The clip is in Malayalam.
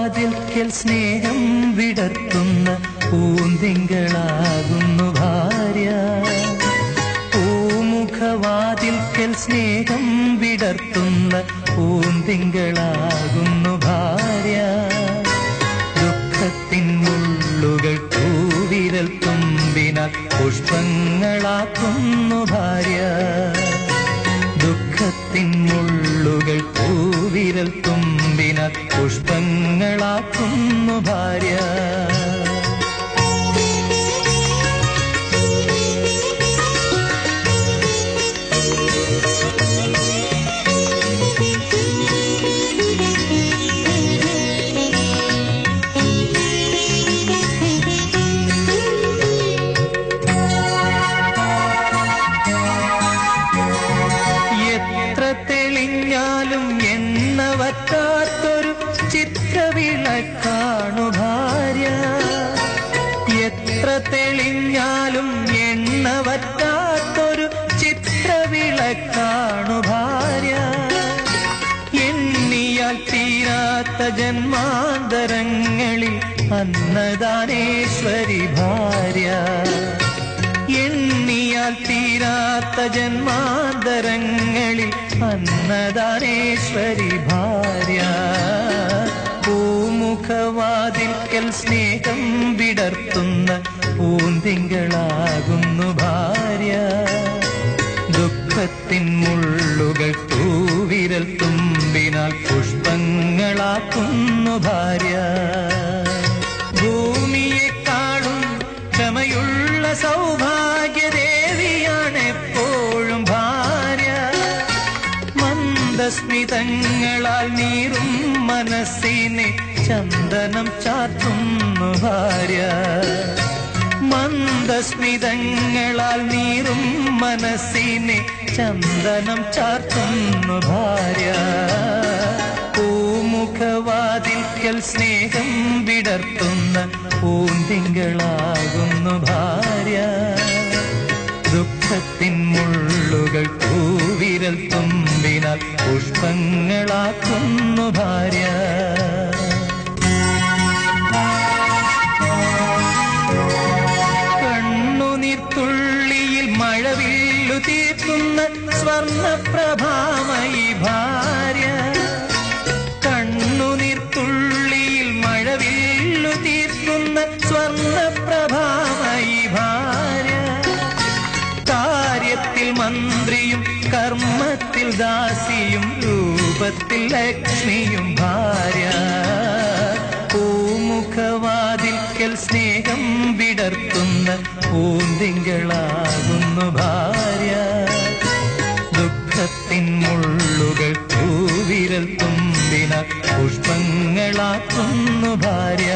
പൂമുഖവാതിൽക്കൽ സ്നേഹം വിടർത്തുന്ന പൂന്തിങ്കളാകുന്നു ഭാര്യ. പൂമുഖവാതിൽക്കൽ സ്നേഹം വിടർത്തുന്ന പൂന്തിങ്കളാകുന്നു ഭാര്യ. ദുഃഖത്തിൻ മുള്ളുകൾ പൂവിരൽ തുമ്പിനാൽ പുഷ്പങ്ങളാക്കുന്നു ഭാര്യ. ദുഃഖത്തിൻ മുള്ളുകൾ പൂവിരൽ തുമ്പിന പുഷ്പങ്ങളാക്കുന്നു ഭാര്യ. തെളിഞ്ഞാലും എണ്ണ വറ്റാത്തൊരു ചിത്രവിളക്കാണു ഭാര്യ എത്ര തെളിഞ്ഞാലും എണ്ണ വറ്റാത്തൊരു ചിത്രവിളക്കാണു ഭാര്യ എണ്ണിയാൽ തീരാത്ത ജന്മാന്തരങ്ങളിൽ അന്നദാനേശ്വരി ഭാര്യ എണ്ണിയാൽ തീരാത്ത ജന്മാന്തരങ്ങളിൽ അന്നദാനേശ്വരി ഭാര്യ. പൂമുഖവാതിൽക്കൽ സ്നേഹം വിടർത്തുന്ന പൂന്തിങ്കളാകുന്നു ഭാര്യ. ദുഃഖത്തിൻ മുള്ളുകൾ തൂവിരൽ തുമ്പിനാൽ പുഷ്പങ്ങളാക്കുന്നു ഭാര്യ. മന്ദസ്മിതങ്ങളാൽ നീറും മനസ്സിനെ ചന്ദനം ചാത്തുന്നു ഭാര്യ. മന്ദസ്മിതങ്ങളാൽ നീറും മനസ്സിനെ ചന്ദനം ചാർത്തുന്നു ഭാര്യ. പൂമുഖവാതിൽക്കൽ സ്നേഹം വിടർത്തുന്ന പൂന്തിങ്കളാകുന്നു ഭാര്യ. ദുഃഖത്തിൻ മുള്ളുകൾ പൂവിരൽ തുമ്പിനാൽ പുഷ്പങ്ങളാക്കുന്നു ഭാര്യ. കണ്ണുനീർത്തുള്ളിയിൽ മഴവില്ലു തീർക്കുന്ന സ്വർണപ്രഭാമയി ഭാര്യ. കർമ്മത്തിൽ ദാസിയും രൂപത്തിൽ ലക്ഷ്മിയും ഭാര്യ. പൂമുഖവാതിൽക്കൽ സ്നേഹം വിടർത്തുന്ന പൂന്തിങ്കളാകുന്നു ഭാര്യ. ദുഃഖത്തിൻ മുള്ളുകൾ പൂവിരൽ തുമ്പിന പുഷ്പങ്ങളാക്കുന്നു ഭാര്യ.